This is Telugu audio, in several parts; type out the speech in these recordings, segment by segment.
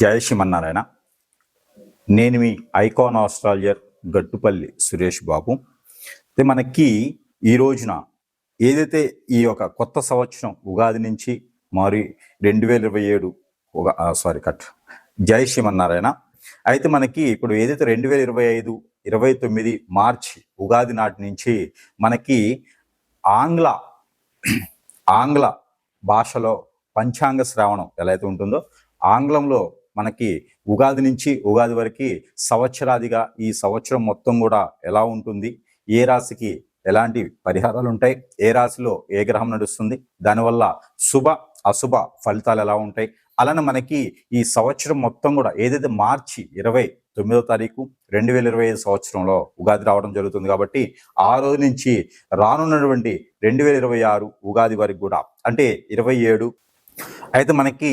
జయ శ్రీమన్నారాయణ నేను మీ ఐకాన్ ఆస్ట్రాలజర్ గట్టుపల్లి సురేష్ బాబు. అయితే మనకి ఈ రోజున ఏదైతే ఈ యొక్క కొత్త సంవత్సరం ఉగాది నుంచి మరి రెండు వేల ఇరవై ఏడు ఉగా సారీ కట్. జై శ్రీమన్నారాయణ అయితే మనకి ఇప్పుడు ఏదైతే రెండు వేల ఇరవై ఐదు ఇరవై తొమ్మిది మార్చి ఉగాది నాటి నుంచి మనకి ఆంగ్ల ఆంగ్ల భాషలో పంచాంగ శ్రావణం ఎలా అయితే ఉంటుందో ఆంగ్లంలో మనకి ఉగాది నుంచి ఉగాది వరకు సంవత్సరాదిగా ఈ సంవత్సరం మొత్తం కూడా ఎలా ఉంటుంది? ఏ రాశికి ఎలాంటి పరిహారాలు ఉంటాయి? ఏ రాశిలో ఏ గ్రహం నడుస్తుంది? దానివల్ల శుభ అశుభ ఫలితాలు ఎలా ఉంటాయి? అలానే మనకి ఈ సంవత్సరం మొత్తం కూడా ఏదైతే మార్చి ఇరవై తొమ్మిదో తారీఖు రెండు వేల ఇరవై ఐదు సంవత్సరంలో ఉగాది రావడం జరుగుతుంది కాబట్టి ఆ రోజు నుంచి రానున్నటువంటి రెండు వేల ఇరవై ఆరు ఉగాది వరకు కూడా అంటే ఇరవై ఏడు. అయితే మనకి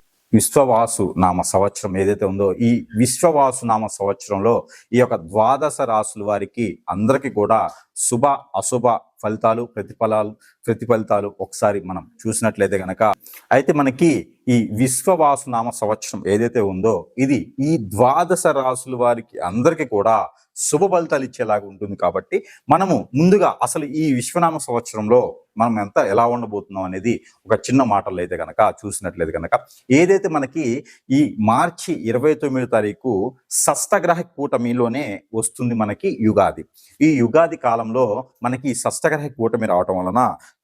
విశ్వవాసు నామ సంవత్సరం ఏదైతే ఉందో ఈ విశ్వవాసు నామ సంవత్సరంలో ఈ యొక్క ద్వాదశ రాసుల వారికి అందరికీ కూడా శుభ అశుభ ఫలితాలు ప్రతిఫలాలు ప్రతిఫలితాలు ఒకసారి మనం చూసినట్లయితే గనక అయితే మనకి ఈ విశ్వవాసు నామ సంవత్సరం ఏదైతే ఉందో ఇది ఈ ద్వాదశ రాసుల వారికి అందరికీ కూడా శుభ ఫలితాలు ఇచ్చేలాగా ఉంటుంది కాబట్టి మనము ముందుగా అసలు ఈ విశ్వనామ సంవత్సరంలో మనం ఎంత ఎలా ఉండబోతున్నాం అనేది ఒక చిన్న మాటలు అయితే గనక చూసినట్లయితే గనక ఏదైతే మనకి ఈ మార్చి ఇరవై తొమ్మిది తారీఖు షష్టగ్రహ కూటమిలోనే వస్తుంది మనకి యుగాది. ఈ యుగాది కాలంలో మనకి ఈ షష్టగ్రహ కూటమి రావటం వలన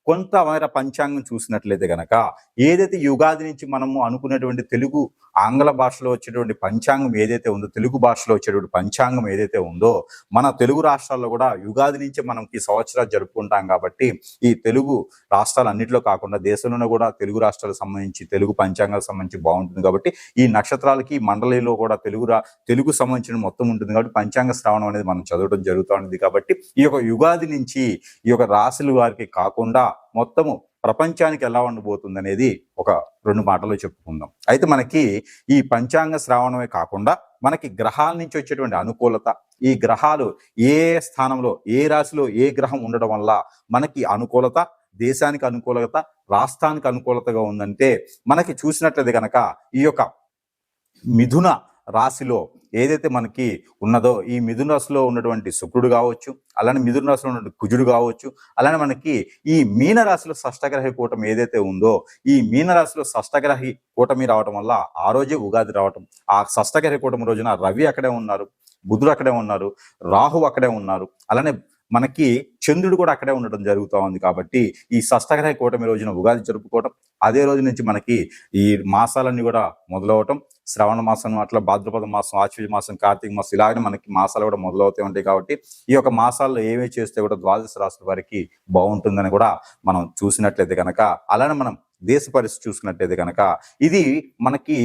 కొంతమేర పంచాంగం చూసినట్లయితే గనక ఏదైతే యుగాది నుంచి మనము అనుకునేటువంటి తెలుగు ఆంగ్ల భాషలో వచ్చేటువంటి పంచాంగం ఏదైతే ఉందో తెలుగు భాషలో వచ్చేటువంటి పంచాంగం ఏదైతే ఉందో మన తెలుగు రాష్ట్రాల్లో కూడా యుగాది నుంచి మనం ఈ సంవత్సరాలు జరుపుకుంటాం కాబట్టి ఈ తెలుగు రాష్ట్రాలు అన్నింటిలో కాకుండా దేశంలోనే కూడా తెలుగు రాష్ట్రాలకు సంబంధించి తెలుగు పంచాంగాలకు సంబంధించి బాగుంటుంది కాబట్టి ఈ నక్షత్రాలకి మండలిలో కూడా తెలుగు రా తెలుగు సంబంధించిన మొత్తం ఉంటుంది కాబట్టి పంచాంగ శ్రావణం అనేది మనం చదవడం జరుగుతూ ఉంటుంది కాబట్టి ఈ యొక్క యుగాది నుంచి ఈ యొక్క రాశుల వారికి కాకుండా మొత్తము ప్రపంచానికి ఎలా ఉండబోతుంది అనేది ఒక రెండు మాటలు చెప్పుకుందాం. అయితే మనకి ఈ పంచాంగ శ్రావణమే కాకుండా మనకి గ్రహాల నుంచి వచ్చేటువంటి అనుకూలత. ఈ గ్రహాలు ఏ స్థానంలో ఏ రాశిలో ఏ గ్రహం ఉండడం వల్ల మనకి అనుకూలత దేశానికి అనుకూలత రాష్ట్రానికి అనుకూలతగా ఉందంటే మనకి చూసినట్లయితే కనుక ఈ యొక్క మిథున రాశిలో ఏదైతే మనకి ఉన్నదో ఈ మిథున రాశిలో ఉన్నటువంటి శుక్రుడు కావచ్చు అలానే మిథున రాశిలో ఉన్న కుజుడు కావచ్చు అలానే మనకి ఈ మీనరాశిలో షష్టగ్రహి కూటమి ఏదైతే ఉందో ఈ మీనరాశిలో షష్టగ్రహి కూటమి రావటం వల్ల ఆ రోజే ఉగాది రావటం ఆ షష్టగ్రహి కూటమి రోజున రవి అక్కడే ఉన్నారు బుధుడు అక్కడే ఉన్నారు రాహు అక్కడే ఉన్నారు అలానే మనకి చంద్రుడు కూడా అక్కడే ఉండడం జరుగుతూ ఉంది కాబట్టి ఈ షష్టగ్రహ కూటమి రోజున ఉగాది జరుపుకోవటం అదే రోజు నుంచి మనకి ఈ మాసాలన్నీ కూడా మొదలవటం శ్రవణ మాసం అట్లా భాద్రపద మాసం ఆశ్వజ మాసం కార్తీక మాసం ఇలాగే మనకి మాసాలు కూడా మొదలవుతూ ఉంటాయి కాబట్టి ఈ యొక్క మాసాల్లో ఏమేమి చేస్తే కూడా ద్వాదశ రాశుల వారికి బాగుంటుందని కూడా మనం చూసినట్లయితే కనుక అలానే మనం దేశ పరిస్థితి చూసుకున్నట్లయితే కనుక ఇది మనకి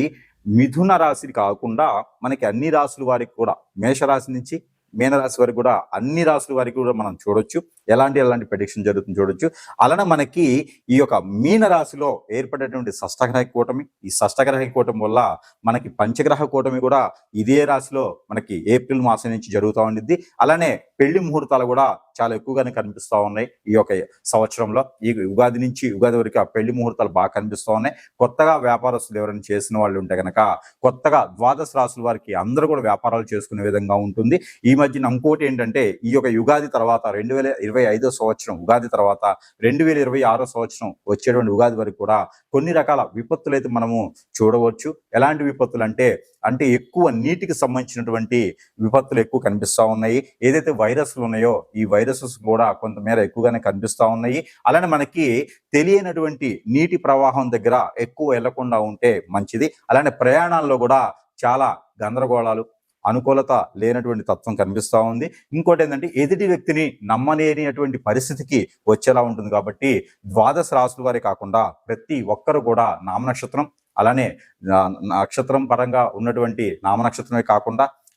మిథున రాశి కాకుండా మనకి అన్ని రాశుల వారికి కూడా మేషరాశి నుంచి మీనరాశి వరకు కూడా అన్ని రాశుల వారికి కూడా మనం చూడొచ్చు. ఎలాంటి ఎలాంటి ప్రెడిక్షన్ జరుగుతుంది చూడొచ్చు. అలానే మనకి ఈ యొక్క మీన రాశిలో ఏర్పడేటువంటి షష్టగ్రహ కూటమి ఈ షష్టగ్రహ కూటమి వల్ల మనకి పంచగ్రహ కూటమి కూడా ఇదే రాశిలో మనకి ఏప్రిల్ మాసం నుంచి జరుగుతూ ఉండిద్ది. అలానే పెళ్ళి ముహూర్తాలు కూడా చాలా ఎక్కువగానే కనిపిస్తూ ఉన్నాయి ఈ యొక్క సంవత్సరంలో. ఈ ఉగాది నుంచి ఉగాది వరకు ఆ పెళ్ళి ముహూర్తాలు బాగా కనిపిస్తూ ఉన్నాయి. కొత్తగా వ్యాపారస్తులు ఎవరైనా చేసిన వాళ్ళు ఉంటే కనుక కొత్తగా ద్వాదశ రాసుల వారికి అందరూ కూడా వ్యాపారాలు చేసుకునే విధంగా ఉంటుంది. ఈ మధ్యన ఇంకోటి ఏంటంటే ఈ యొక్క యుగాది తర్వాత రెండు వేల ఇరవై ఐదో సంవత్సరం ఉగాది తర్వాత రెండు వేల ఇరవై ఆరో సంవత్సరం వచ్చేటువంటి ఉగాది వరకు కూడా కొన్ని రకాల విపత్తులు అయితే మనము చూడవచ్చు. ఎలాంటి విపత్తులు అంటే అంటే ఎక్కువ నీటికి సంబంధించినటువంటి విపత్తులు ఎక్కువ కనిపిస్తా ఉన్నాయి. ఏదైతే వైరస్లు ఉన్నాయో ఈ వైరసెస్ కూడా కొంతమేర ఎక్కువగానే కనిపిస్తూ ఉన్నాయి. అలానే మనకి తెలియనటువంటి నీటి ప్రవాహం దగ్గర ఎక్కువ వెళ్ళకుండా ఉంటే మంచిది. అలానే ప్రయాణాల్లో కూడా చాలా గందరగోళాలు అనుకూలత లేనటువంటి తత్వం కనిపిస్తూ ఉంది. ఇంకోటి ఏంటంటే ఎదుటి వ్యక్తిని నమ్మలేనిటువంటి పరిస్థితికి వచ్చేలా ఉంటుంది కాబట్టి ద్వాదశ రాసుల వారే కాకుండా ప్రతి ఒక్కరు కూడా నామనక్షత్రం అలానే నక్షత్రం పరంగా ఉన్నటువంటి నామనక్షత్రమే కాకుండా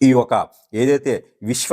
ఈ ఒక ఏదైతే విశ్వ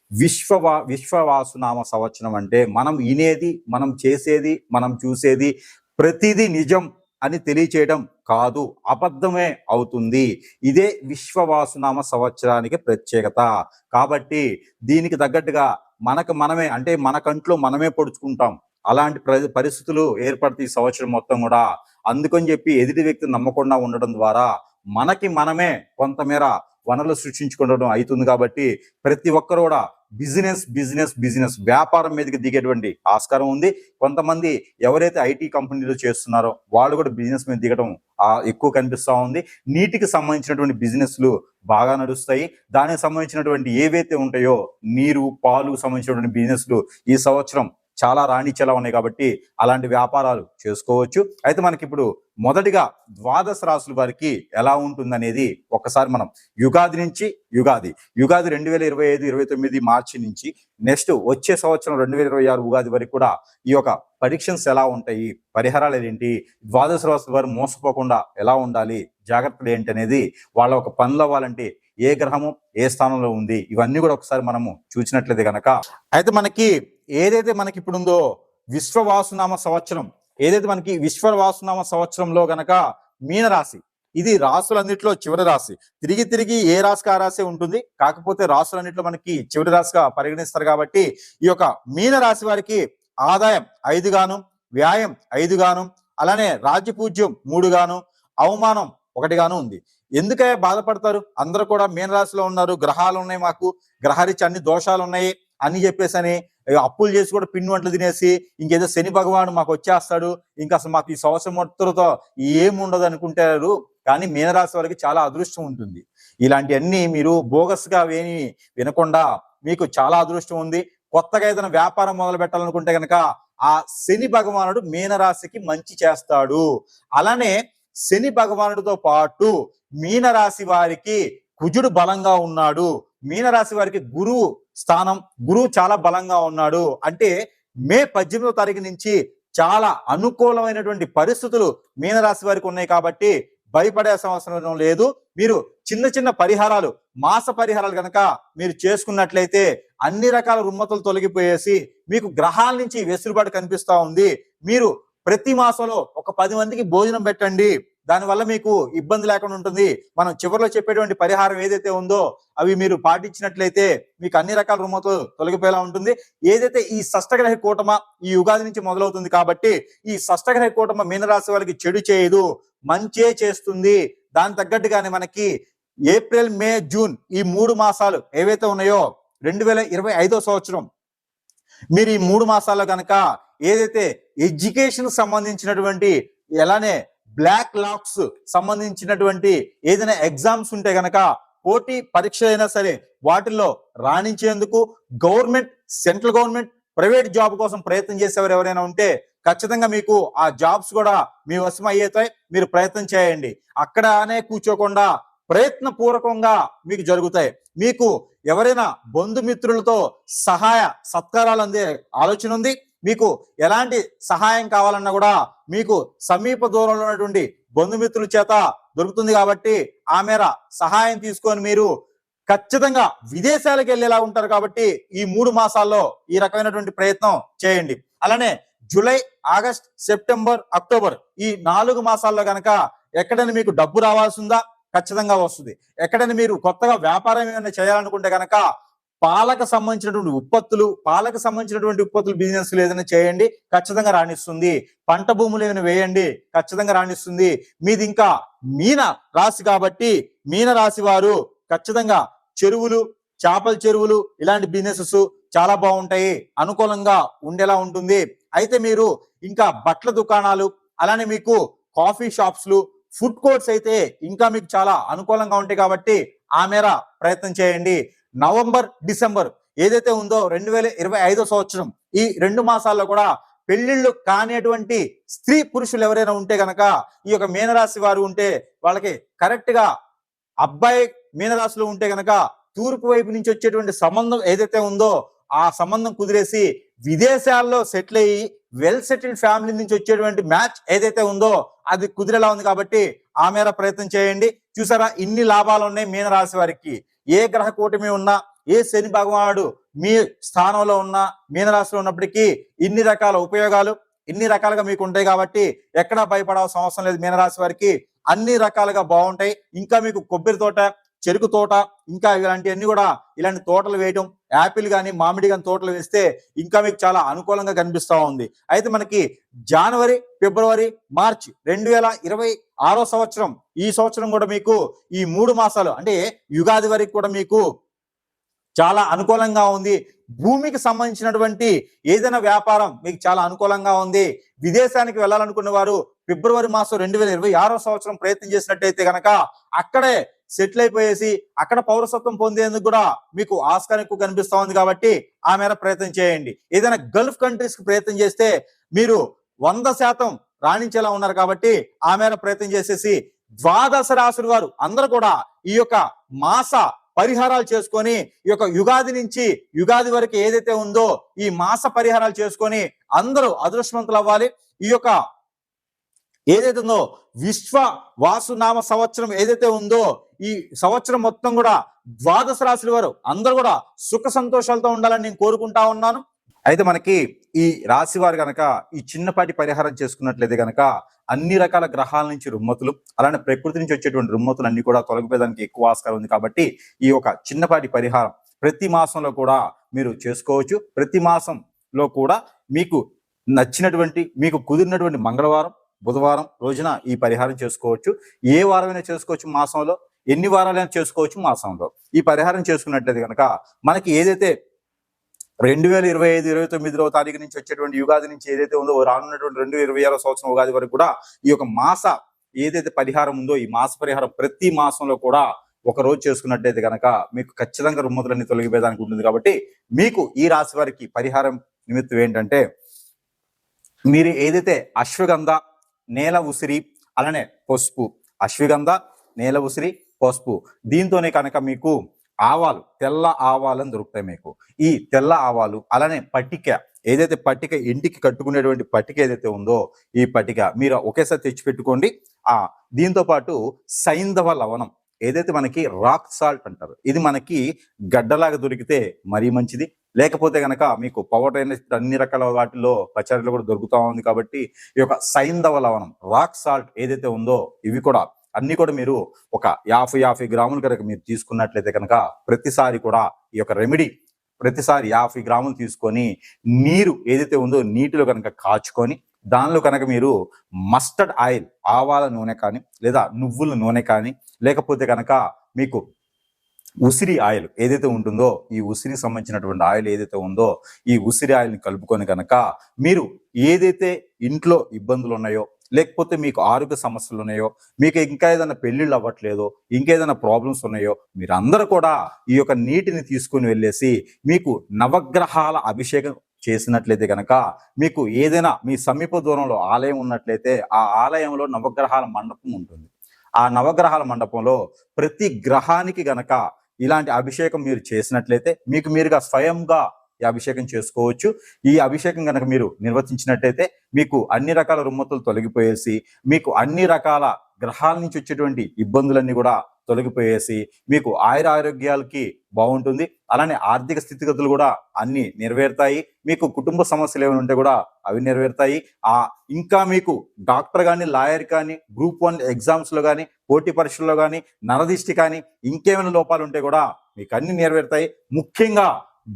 విశ్వవా విశ్వవాసునామ సంవత్సరం అంటే మనం వినేది మనం చేసేది మనం చూసేది ప్రతిదీ నిజం అని తెలియచేయడం కాదు అబద్ధమే అవుతుంది. ఇదే విశ్వవాసునామ సంవత్సరానికి ప్రత్యేకత. కాబట్టి దీనికి తగ్గట్టుగా మనకు మనమే అంటే మన కంట్లో మనమే పొడుచుకుంటాం. అలాంటి పరిస్థితులు ఏర్పడతాయి ఈ సంవత్సరం మొత్తం కూడా. అందుకని చెప్పి ఎదుటి వ్యక్తిని నమ్మకుండా ఉండడం ద్వారా మనకి మనమే కొంతమేర వనరులు సృష్టించుకోవడం అవుతుంది కాబట్టి ప్రతి ఒక్కరు కూడా బిజినెస్ బిజినెస్ బిజినెస్. వ్యాపారం మీదకి దిగేటువంటి ఆస్కారం ఉంది. కొంతమంది ఎవరైతే ఐటీ కంపెనీలు చేస్తున్నారో వాళ్ళు కూడా బిజినెస్ మీద దిగడం ఎక్కువ కనిపిస్తూ ఉంది. నీటికి సంబంధించినటువంటి బిజినెస్లు బాగా నడుస్తాయి. దానికి సంబంధించినటువంటి ఏవైతే ఉంటాయో నీరు పాలు సంబంధించినటువంటి బిజినెస్లు ఈ సంవత్సరం చాలా రాణించేలా ఉన్నాయి కాబట్టి అలాంటి వ్యాపారాలు చేసుకోవచ్చు. అయితే మనకి ఇప్పుడు మొదటిగా ద్వాదశ రాసుల వారికి ఎలా ఉంటుందనేది ఒక్కసారి మనం యుగాది నుంచి యుగాది యుగాది రెండు వేల ఇరవై ఐదు ఇరవై తొమ్మిది మార్చి నుంచి నెక్స్ట్ వచ్చే సంవత్సరం రెండు వేల ఇరవై ఆరు ఉగాది వరకు కూడా ఈ యొక్క పరీక్షన్స్ ఎలా ఉంటాయి పరిహారాలు ఏంటి ద్వాదశ రాసుల వారు మోసపోకుండా ఎలా ఉండాలి జాగ్రత్తలు ఏంటి అనేది వాళ్ళ ఒక పనులు అవ్వాలంటే ఏ గ్రహము ఏ స్థానంలో ఉంది? ఇవన్నీ కూడా ఒకసారి మనము చూసినట్లయితే గనక. అయితే మనకి ఏదైతే మనకి ఇప్పుడు ఉందో విశ్వవాసునామ సంవత్సరం ఏదైతే మనకి విశ్వవాసునామ సంవత్సరంలో గనక మీనరాశి ఇది రాసులన్నింటిలో చివరి రాశి. తిరిగి తిరిగి ఏ రాశికి ఆ రాశి ఉంటుంది? కాకపోతే రాసులన్నింటిలో మనకి చివరి రాశిగా పరిగణిస్తారు కాబట్టి ఈ యొక్క మీన రాశి వారికి ఆదాయం ఐదు గాను వ్యాయం ఐదు గాను అలానే రాజ్యపూజ్యం మూడు గాను అవమానం ఒకటి గాను ఉంది. ఎందుకే బాధపడతారు? అందరూ కూడా మీనరాశిలో ఉన్నారు గ్రహాలు ఉన్నాయి మాకు గ్రహరీత్యా అన్ని దోషాలు ఉన్నాయి అని చెప్పేసి అని అప్పులు చేసి కూడా పిండి వంటలు తినేసి ఇంకేదో శని భగవాను మాకు వచ్చేస్తాడు ఇంకా అసలు మాకు ఈ సంవత్సరం మొత్తంతో ఏం ఉండదు అనుకుంటారు. కానీ మీనరాశి వారికి చాలా అదృష్టం ఉంటుంది. ఇలాంటివన్నీ మీరు బోగస్గా వేని వినకుండా మీకు చాలా అదృష్టం ఉంది. కొత్తగా ఏదైనా వ్యాపారం మొదలు పెట్టాలనుకుంటే కనుక ఆ శని భగవానుడు మీనరాశికి మంచి చేస్తాడు. అలానే శని భగవానుడితో పాటు మీనరాశి వారికి కుజుడు బలంగా ఉన్నాడు. మీనరాశి వారికి గురువు స్థానం గురువు చాలా బలంగా ఉన్నాడు. అంటే మే పద్దెనిమిదో తారీఖు నుంచి చాలా అనుకూలమైనటువంటి పరిస్థితులు మీనరాశి వారికి ఉన్నాయి కాబట్టి భయపడే అవసరం లేదు. మీరు చిన్న చిన్న పరిహారాలు మాస పరిహారాలు కనుక మీరు చేసుకున్నట్లయితే అన్ని రకాల రుమ్మతులు తొలగిపోయేసి మీకు గ్రహాల నుంచి వెసులుబాటు కనిపిస్తూ ఉంది. మీరు ప్రతి మాసంలో ఒక పది మందికి భోజనం పెట్టండి. దానివల్ల మీకు ఇబ్బంది లేకుండా ఉంటుంది. మనం చివరిలో చెప్పేటువంటి పరిహారం ఏదైతే ఉందో అవి మీరు పాటించినట్లయితే మీకు అన్ని రకాల రుమ్మతో తొలగిపోయేలా ఉంటుంది. ఏదైతే ఈ షష్టగ్రహ కూటమ ఈ యుగాది నుంచి మొదలవుతుంది కాబట్టి ఈ షష్టగ్రహ కూటమ మీనరాశి వాళ్ళకి చెడు చేయదు మంచే చేస్తుంది. దాని తగ్గట్టుగానే మనకి ఏప్రిల్ మే జూన్ ఈ మూడు మాసాలు ఏవైతే ఉన్నాయో రెండు వేల ఇరవై ఐదో సంవత్సరం మీరు ఈ మూడు మాసాల్లో కనుక ఏదైతే ఎడ్యుకేషన్ సంబంధించినటువంటి ఎలానే బ్లాక్ లాక్స్ సంబంధించినటువంటి ఏదైనా ఎగ్జామ్స్ ఉంటే గనక పోటీ పరీక్ష అయినా సరే వాటిల్లో రాణించేందుకు government central government private job కోసం ప్రయత్నం చేసేవారు ఎవరైనా ఉంటే ఖచ్చితంగా మీకు ఆ జాబ్స్ కూడా మీ వశం అయ్యేతాయి మీరు ప్రయత్నం చేయండి. అక్కడనే కూర్చోకుండా ప్రయత్న పూర్వకంగా మీకు జరుగుతాయి. మీకు ఎవరైనా బంధుమిత్రులతో సహాయ సత్కారాలు అందే ఆలోచన ఉంది? మీకు ఎలాంటి సహాయం కావాలన్నా కూడా మీకు సమీప దూరంలో ఉన్నటువంటి బంధుమిత్రుల చేత దొరుకుతుంది కాబట్టి ఆ మేర సహాయం తీసుకొని మీరు ఖచ్చితంగా విదేశాలకు వెళ్ళేలా ఉంటారు కాబట్టి ఈ మూడు మాసాల్లో ఈ రకమైనటువంటి ప్రయత్నం చేయండి. అలానే జూలై ఆగస్ట్ సెప్టెంబర్ అక్టోబర్ ఈ నాలుగు మాసాల్లో కనుక ఎక్కడైనా మీకు డబ్బు రావాల్సిందా ఖచ్చితంగా వస్తుంది. ఎక్కడైనా మీరు కొత్తగా వ్యాపారం ఏమైనా చేయాలనుకుంటే కనుక పాలకు సంబంధించినటువంటి ఉత్పత్తులు పాలకు సంబంధించినటువంటి ఉత్పత్తులు బిజినెస్ ఏదైనా చేయండి ఖచ్చితంగా రాణిస్తుంది. పంట భూములు ఏమైనా వేయండి ఖచ్చితంగా రాణిస్తుంది. మీది ఇంకా మీన రాశి కాబట్టి మీన రాశి వారు ఖచ్చితంగా చెరువులు చేపల చెరువులు ఇలాంటి బిజినెసెస్ చాలా బాగుంటాయి. అనుకూలంగా ఉండేలా ఉంటుంది. అయితే మీరు ఇంకా బట్టల దుకాణాలు అలానే మీకు కాఫీ షాప్స్లు ఫుడ్ కోర్ట్స్ అయితే ఇంకా మీకు చాలా అనుకూలంగా ఉంటాయి కాబట్టి ఆ మేర ప్రయత్నం చేయండి. నవంబర్ డిసెంబర్ ఏదైతే ఉందో రెండు వేల ఇరవై ఐదో సంవత్సరం ఈ రెండు మాసాల్లో కూడా పెళ్ళిళ్ళు కానిటువంటి స్త్రీ పురుషులు ఎవరైనా ఉంటే గనక ఈ యొక్క మీనరాశి వారు ఉంటే వాళ్ళకి కరెక్ట్గా అబ్బాయి మీనరాశిలో ఉంటే గనక తూర్పు వైపు నుంచి వచ్చేటువంటి సంబంధం ఏదైతే ఉందో ఆ సంబంధం కుదిరేసి విదేశాల్లో సెటిల్ అయ్యి వెల్ సెటిల్డ్ ఫ్యామిలీ నుంచి వచ్చేటువంటి మ్యాచ్ ఏదైతే ఉందో అది కుదిరేలా ఉంది కాబట్టి ఆ మేర ప్రయత్నం చేయండి. చూసారా? ఇన్ని లాభాలు ఉన్నాయి మీనరాశి వారికి. ఏ గ్రహ కూటమి ఉన్నా ఏ శని భగవానుడు మీ స్థానంలో ఉన్న మీనరాశిలో ఉన్నప్పటికీ ఇన్ని రకాల ఉపయోగాలు ఇన్ని రకాలుగా మీకు ఉంటాయి కాబట్టి ఎక్కడా భయపడాల్సిన అవసరం లేదు మీనరాశి వారికి. అన్ని రకాలుగా బాగుంటాయి. ఇంకా మీకు కొబ్బరి తోట చెరుకు తోట ఇంకా ఇలాంటివన్నీ కూడా ఇలాంటి తోటలు వేయటం యాపిల్ కానీ మామిడి కానీ తోటలు వేస్తే ఇంకా మీకు చాలా అనుకూలంగా కనిపిస్తూ ఉంది. అయితే మనకి జనవరి ఫిబ్రవరి మార్చ్ రెండు వేల ఇరవై ఆరో సంవత్సరం ఈ సంవత్సరం కూడా మీకు ఈ మూడు మాసాలు అంటే యుగాది వరకు కూడా మీకు చాలా అనుకూలంగా ఉంది. భూమికి సంబంధించినటువంటి ఏదైనా వ్యాపారం మీకు చాలా అనుకూలంగా ఉంది. విదేశానికి వెళ్ళాలనుకున్న వారు ఫిబ్రవరి మాసం రెండు వేల ఇరవై ఆరో సంవత్సరం ప్రయత్నం చేసినట్టయితే కనుక అక్కడే సెటిల్ అయిపోయేసి అక్కడ పౌరసత్వం పొందేందుకు కూడా మీకు ఆస్కారం ఎక్కువ కనిపిస్తా ఉంది కాబట్టి ఆ మేర ప్రయత్నం చేయండి. ఏదైనా గల్ఫ్ కంట్రీస్కి ప్రయత్నం చేస్తే మీరు వంద శాతం రాణించేలా ఉన్నారు కాబట్టి ఆ మేర ప్రయత్నం చేసేసి ద్వాదశ రాశుల వారు అందరూ కూడా ఈ యొక్క మాస పరిహారాలు చేసుకొని ఈ యొక్క యుగాది నుంచి యుగాది వరకు ఏదైతే ఉందో ఈ మాస పరిహారాలు చేసుకొని అందరూ అదృష్టవంతులు అవ్వాలి. ఈ యొక్క ఏదైతే ఉందో విశ్వ వాసునామ సంవత్సరం ఏదైతే ఉందో ఈ సంవత్సరం మొత్తం కూడా ద్వాదశ రాశుల వారు అందరూ కూడా సుఖ సంతోషాలతో ఉండాలని నేను కోరుకుంటా ఉన్నాను. అయితే మనకి ఈ రాశి వారు గనక ఈ చిన్నపాటి పరిహారం చేసుకున్నట్లయితే గనక అన్ని రకాల గ్రహాల నుంచి రుమ్మతులు అలానే ప్రకృతి నుంచి వచ్చేటువంటి రుమ్మతులు అన్ని కూడా తొలగిపోయేదానికి ఎక్కువ ఆస్కారం ఉంది కాబట్టి ఈ ఒక చిన్నపాటి పరిహారం ప్రతి మాసంలో కూడా మీరు చేసుకోవచ్చు. ప్రతి మాసంలో కూడా మీకు నచ్చినటువంటి మీకు కుదిరినటువంటి మంగళవారం బుధవారం రోజున ఈ పరిహారం చేసుకోవచ్చు. ఏ వారమైనా చేసుకోవచ్చు మాసంలో. ఎన్ని వారాలైనా చేసుకోవచ్చు మాసంలో ఈ పరిహారం చేసుకున్నట్లయితే కనుక మనకి ఏదైతే రెండు వేల ఇరవై ఐదు ఇరవై తొమ్మిదిలో తారీఖు నుంచి వచ్చేటువంటి యుగాది నుంచి ఏదైతే ఉందో రానున్నటువంటి రెండు ఇరవై ఆరో సంవత్సరం ఉగాది వరకు కూడా ఈ యొక్క మాస ఏదైతే పరిహారం ఉందో ఈ మాస పరిహారం ప్రతి మాసంలో కూడా ఒక రోజు చేసుకున్నట్టయితే కనుక మీకు ఖచ్చితంగా రుమ్మతులన్నీ తొలగిపోయేదానికి ఉంటుంది కాబట్టి మీకు ఈ రాశి వారికి పరిహారం నిమిత్తం ఏంటంటే మీరు ఏదైతే అశ్వగంధ నేల ఉసిరి అలానే పసుపు అశ్వగంధ నేల ఉసిరి పసుపు. దీంతోనే కనుక మీకు ఆవాలు తెల్ల ఆవాలని దొరుకుతాయి మీకు. ఈ తెల్ల ఆవాలు అలానే పట్టిక ఏదైతే పట్టిక ఇంటికి కట్టుకునేటువంటి పట్టిక ఏదైతే ఉందో ఈ పట్టిక మీరు ఒకేసారి తెచ్చి పెట్టుకోండి ఆ దీంతో పాటు సైంధవ లవణం ఏదైతే మనకి రాక్ సాల్ట్ అంటారు ఇది మనకి గడ్డలాగా దొరికితే మరీ మంచిది. లేకపోతే కనుక మీకు పవర్ అన్ని రకాల వాటిల్లో పచారీలో కూడా దొరుకుతూ ఉంది కాబట్టి ఈ యొక్క సైంధవ లవణం రాక్ సాల్ట్ ఏదైతే ఉందో ఇవి కూడా అన్ని కూడా మీరు ఒక యాభై యాభై గ్రాములు కనుక మీరు తీసుకున్నట్లయితే కనుక ప్రతిసారి కూడా ఈ యొక్క రెమెడీ ప్రతిసారి యాభై గ్రాములు తీసుకొని నీరు ఏదైతే ఉందో నీటిలో కనుక కాచుకొని దానిలో కనుక మీరు మస్టర్డ్ ఆయిల్ ఆవాల నూనె కానీ లేదా నువ్వుల నూనె కానీ లేకపోతే కనుక మీకు ఉసిరి ఆయిల్ ఏదైతే ఉంటుందో ఈ ఉసిరికి సంబంధించినటువంటి ఆయిల్ ఏదైతే ఉందో ఈ ఉసిరి ఆయిల్ని కలుపుకొని కనుక మీరు ఏదైతే ఇంట్లో ఇబ్బందులు ఉన్నాయో లేకపోతే మీకు ఆరోగ్య సమస్యలు ఉన్నాయో మీకు ఇంకా ఏదైనా పెళ్ళిళ్ళు అవ్వట్లేదో ఇంకేదైనా ప్రాబ్లమ్స్ ఉన్నాయో మీరందరూ కూడా ఈ యొక్క నీటిని తీసుకుని వెళ్ళేసి మీకు నవగ్రహాల అభిషేకం చేసినట్లయితే కనుక మీకు ఏదైనా మీ సమీప దూరంలో ఆలయం ఉన్నట్లయితే ఆ ఆలయంలో నవగ్రహాల మండపం ఉంటుంది. ఆ నవగ్రహాల మండపంలో ప్రతి గ్రహానికి గనక ఇలాంటి అభిషేకం మీరు చేసినట్లయితే మీకు మీరుగా స్వయంగా ఈ అభిషేకం చేసుకోవచ్చు. ఈ అభిషేకం కనుక మీరు నిర్వర్తించినట్టయితే మీకు అన్ని రకాల రుమ్మతులు తొలగిపోయేసి మీకు అన్ని రకాల గ్రహాల నుంచి వచ్చేటువంటి ఇబ్బందులన్నీ కూడా తొలగిపోయేసి మీకు ఆయుర ఆరోగ్యాలకి బాగుంటుంది. అలానే ఆర్థిక స్థితిగతులు కూడా అన్ని నెరవేరుతాయి. మీకు కుటుంబ సమస్యలు ఏమైనా ఉంటే కూడా అవి నెరవేరుతాయి. ఆ ఇంకా మీకు డాక్టర్ కానీ లాయర్ కానీ గ్రూప్ వన్ ఎగ్జామ్స్లో కానీ పోటీ పరీక్షల్లో కానీ నరదిష్టి కానీ ఇంకేమైనా లోపాలు ఉంటే కూడా మీకు అన్ని నెరవేరుతాయి. ముఖ్యంగా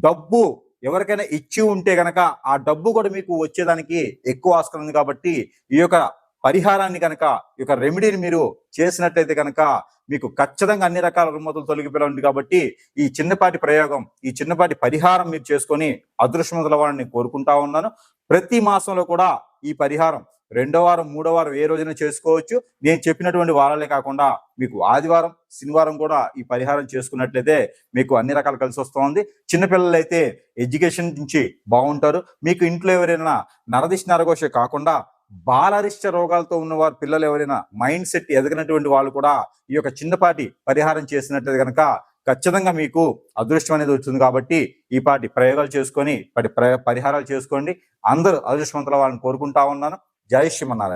డబ్బు ఎవరికైనా ఇచ్చి ఉంటే గనక ఆ డబ్బు కూడా మీకు వచ్చేదానికి ఎక్కువ ఆస్కారం ఉంది కాబట్టి ఈ యొక్క పరిహారాన్ని కనుక ఈ యొక్క రెమెడీని మీరు చేసినట్లయితే కనుక మీకు ఖచ్చితంగా అన్ని రకాల రుమ్మతులు తొలగిపోయింది కాబట్టి ఈ చిన్నపాటి ప్రయోగం ఈ చిన్నపాటి పరిహారం మీరు చేసుకొని అదృష్టవంతుల వారిని కోరుకుంటా ఉన్నాను. ప్రతి మాసంలో కూడా ఈ పరిహారం రెండో వారం మూడో వారం ఏ రోజున చేసుకోవచ్చు. నేను చెప్పినటువంటి వారాలే కాకుండా మీకు ఆదివారం శనివారం కూడా ఈ పరిహారం చేసుకున్నట్లయితే మీకు అన్ని రకాలు కలిసి వస్తుంది. చిన్నపిల్లలు అయితే ఎడ్యుకేషన్ నుంచి బాగుంటారు. మీకు ఇంట్లో ఎవరైనా నరదిష్ నరఘోష కాకుండా బాలరిష్ట రోగాలతో ఉన్నవారు పిల్లలు ఎవరైనా మైండ్ సెట్ ఎదగినటువంటి వాళ్ళు కూడా ఈ యొక్క చిన్నపాటి పరిహారం చేసినట్లయితే కనుక ఖచ్చితంగా మీకు అదృష్టం అనేది వచ్చింది కాబట్టి ఈ పాటి ప్రయోగాలు చేసుకొని పరి పరిహారాలు చేసుకోండి. అందరూ అదృష్టవంతుల వాళ్ళని కోరుకుంటా ఉన్నాను. జై శ్రీమన్నారాయణ.